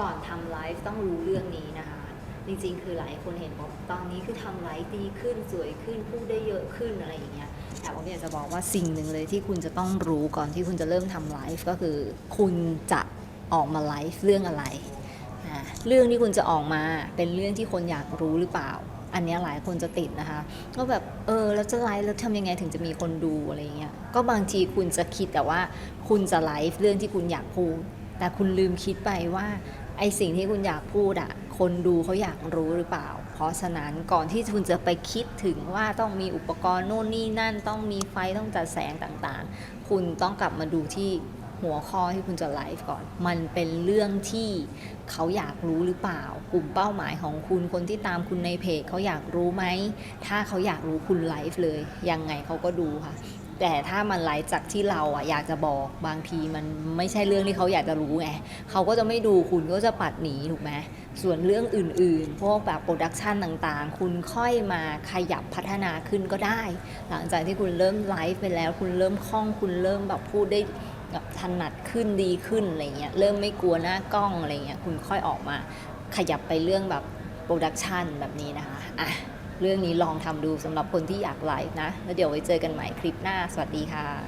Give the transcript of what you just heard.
ก่อนทำไลฟ์ต้องรู้เรื่องนี้นะคะ จริงๆ คือหลายคนเห็นบอกตอนนี้คือทำไลฟ์ดีขึ้นสวยขึ้นพูดได้เยอะขึ้นอะไรอย่างเงี้ยแต่ผมอยากจะบอกว่าสิ่งหนึ่งเลยที่คุณจะต้องรู้ก่อนที่คุณจะเริ่มทำไลฟ์ก็คือ คุณจะออกมาไลฟ์เรื่องอะไร เรื่องที่คุณจะออกมาเป็นเรื่องที่คนอยากรู้หรือเปล่า อันนี้หลายคนจะติดนะคะ ก็แบบเออแล้วจะไลฟ์แล้วทำยังไงถึงจะมีคนดูอะไรเงี้ยก็บางทีคุณจะคิดแต่ว่าคุณจะไลฟ์เรื่องที่คุณอยากพูดแต่คุณลืมคิดไปว่า ไอสิ่งที่คุณอยากพูดอะคนดูเขาอยากรู้หรือเปล่า เพราะฉะนั้นก่อนที่คุณจะไปคิดถึงว่าต้องมีอุปกรณ์โน่นนี่นั่น ต้องมีไฟต้องจัดแสงต่างๆ คุณต้องกลับมาดูที่หัวข้อที่คุณจะไลฟ์ก่อน มันเป็นเรื่องที่เขาอยากรู้หรือเปล่า กลุ่มเป้าหมายของคุณคนที่ตามคุณในเพจเขาอยากรู้ไหม ถ้าเขาอยากรู้คุณไลฟ์เลย ยังไงเขาก็ดูค่ะ แต่ถ้ามันไลฟ์จากที่เราอะอยากจะบอกบางทีมันไม่ใช่เรื่องที่เขาอยากจะรู้ไงเขาก็จะไม่ดูคุณก็จะปัดหนีถูกไหมส่วนเรื่องอื่นๆ พวกแบบโปรดักชันต่างๆ คุณค่อยมาขยับพัฒนาขึ้นก็ได้ หลังจากที่คุณเริ่มไลฟ์ไปแล้ว คุณเริ่มคล่องคุณเริ่มแบบพูดได้แบบถนัดขึ้นดีขึ้นอะไรเงี้ยเริ่มไม่กลัวหน้ากล้องอะไรเงี้ยคุณค่อยออกมาขยับไปเรื่องแบบโปรดักชันแบบนี้นะคะอะ เรื่องนี้ลองทำดูสำหรับคนที่อยากไลฟ์นะ แล้วเดี๋ยวไว้เจอกันใหม่คลิปหน้า สวัสดีค่ะ